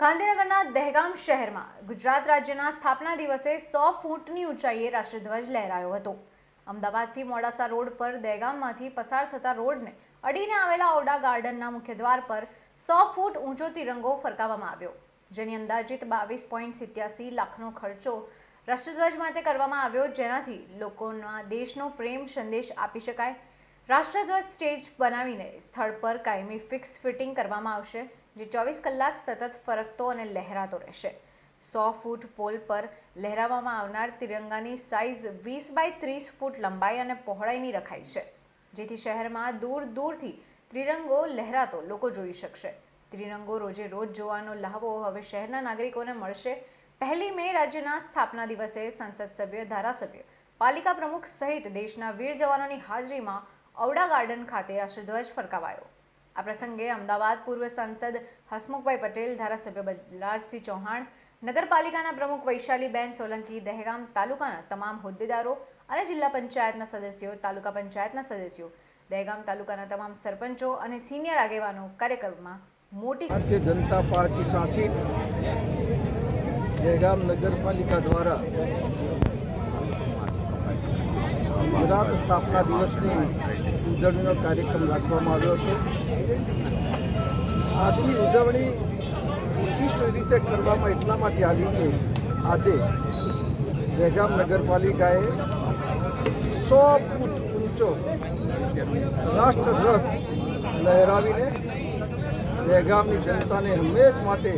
ગાંધીનગરના દહેગામ શહેરમાં ગુજરાત રાજ્યના સ્થાપના દિવસે સો ફૂટની ઊંચાઈએ રાષ્ટ્રધ્વજ લહેરાયો હતો. અમદાવાદથી મોડાસા રોડ પર દહેગામમાંથી પસાર થતા રોડને અડીને આવેલા ઓડા ગાર્ડનના મુખ્ય દ્વાર પર સો ફૂટ ઊંચો તિરંગો ફરકાવવામાં આવ્યો, જેની અંદાજિત બાવીસ પોઈન્ટ સિત્યાસી લાખનો ખર્ચો રાષ્ટ્રધ્વજ માટે કરવામાં આવ્યો, જેનાથી લોકોના દેશનો પ્રેમ સંદેશ આપી શકાય. રાષ્ટ્રધ્વજ સ્ટેજ બનાવીને સ્થળ પર કાયમી ફિક્સ ફિટિંગ કરવામાં આવશે. જે ચોવીસ કલાક સતત ફરકતો અને લહેરાતો રહેશે. સો ફૂટ પોલ પર લહેરાવવામાં આવનાર તિરંગાની સાઇઝ વીસ બાય ત્રીસ ફૂટ લંબાઈ અને પહોળાઈની રખાઈ છે. જેથી શહેરમાં દૂર દૂરથી ત્રિરંગો લહેરાતો લોકો જોઈ શકશે. ત્રિરંગો રોજે રોજ જોવાનો લહાવો હવે શહેરના નાગરિકોને મળશે. પહેલી મે રાજ્યના સ્થાપના દિવસે સંસદ સભ્ય, ધારાસભ્ય, પાલિકા પ્રમુખ સહિત દેશના વીર જવાનોની હાજરીમાં ઔડા ગાર્ડન ખાતે રાષ્ટ્રધ્વજ ફરકાવાયો. આ પ્રસંગે અમદાવાદ પૂર્વ સાંસદ હસમુખભાઈ પટેલ, ધારાસભ્ય બલરાજસિંહ ચૌહાણ, નગરપાલિકાના પ્રમુખ વૈશાલીબેન સોલંકી, દહેગામ તાલુકાના તમામ હોદ્દેદારો અને જિલ્લા પંચાયતના સદસ્યો, તાલુકા પંચાયતના સદસ્યો, દહેગામ તાલુકાના તમામ સરપંચો અને સિનિયર આગેવાનો કાર્યક્રમમાં મોટી ભારતીય જનતા પાર્ટી શાસિત દહેગામ નગરપાલિકા દ્વારા ગુજરાત સ્થાપના દિવસની ઉજવણીનો કાર્યક્રમ રાખવામાં આવ્યો હતો. આજની ઉજવણી વિશિષ્ટ રીતે કરવામાં એટલા માટે આવી કે આજે દહેગામ નગરપાલિકાએ સો ફૂટ ઊંચો રાષ્ટ્રધ્વજ લહેરાવીને દહેગામની જનતાને હંમેશ માટે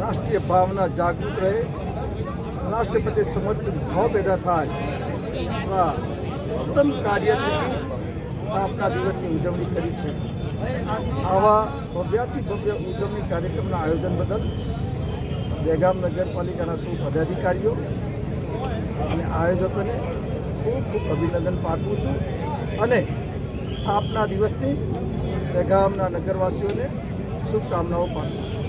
રાષ્ટ્રીય ભાવના જાગૃત રહે. રાષ્ટ્રપતિ સમર્પિત ભાવ પેદા થાય. એવા ઉત્તમ કાર્યથી સ્થાપના દિવસની ઉજવણી કરી છે. આવા ભવ્યાથી ભવ્ય ઉજવણી કાર્યક્રમના આયોજન બદલ દહેગામ નગરપાલિકાના સૌ પદાધિકારીઓ અને આયોજકોને ખૂબ ખૂબ અભિનંદન પાઠવું છું અને સ્થાપના દિવસની દહેગામના નગરવાસીઓને શુભકામનાઓ પાઠવું છું.